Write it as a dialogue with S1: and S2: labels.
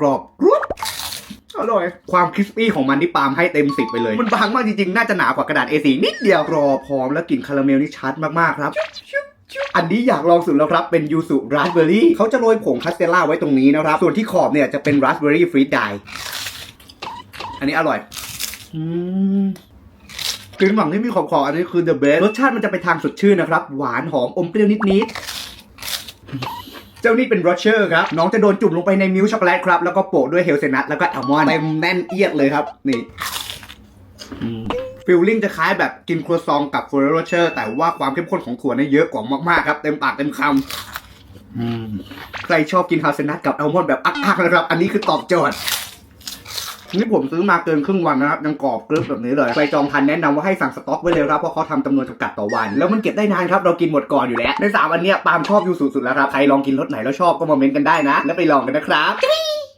S1: กรอบกรุบอร่อย ความคริสปี้ของมันที่ปาล์มให้เต็มสิบไปเลย มันบางมากจริงๆ น่าจะหนากว่ากระดาษ A4 นิดเดียวกรอบหอมและกลิ่นคาราเมลนี่ชัดมากๆครับอันนี้อยากลองสุดแล้วครับ เป็นยูสุราสเบอร์รี่เขาจะโรยผงคาสเตลล่าไว้ตรงนี้นะครับ ส่วนที่ขอบเนี่ยจะเป็นราสเบอร์รี่ฟรีดไดอันนี้อร่อยอืมกลิ่นหวังที่มีขอบๆอันนี้คือ the best รสชาติมันจะไปทางสดชื่นนะครับ หวานหอมอมเปรี้ยวนิดๆ เจ้านี่เป็นโรเชอร์ครับ น้องจะโดนจุ่มลงไปในมิลค์ช็อกโกแลตครับ แล้วก็โปะด้วยเฮลเซนัทแล้วก็อัลมอนด์เต็มแน่นเอียดเลยครับ นี่ฟิลลิ่งจะคล้ายแบบกินครัวซองกับฟ o โรเชอร์แต่ว่าความเข้มข้นของถั่วเนี่ยเยอะกว่ามากๆครับ เต็มปากเต็มคำใครชอบกินเฮลเซนัทกับอัลมอนด์แบบอักๆนะครับ อันนี้คือตอบโจทย์ นี่ผมซื้อมาเกินครึ่งวันนะครับยังกรอบกรึบแบบนี้เลย ไปจองทันแนะนำว่าให้สั่งสต็อกไว้เลยครับเพราะเขาทำจำนวนจำกัดต่อวัน แล้วมันเก็บได้นานครับเรากินหมดก่อนอยู่แล้วในสามอันเนี้ยปาล์มชอบอยู่สุดๆแล้วครับใครลองกินรสไหนแล้วชอบก็มาเมนต์กันได้นะ แล้วไปลองกันนะครับ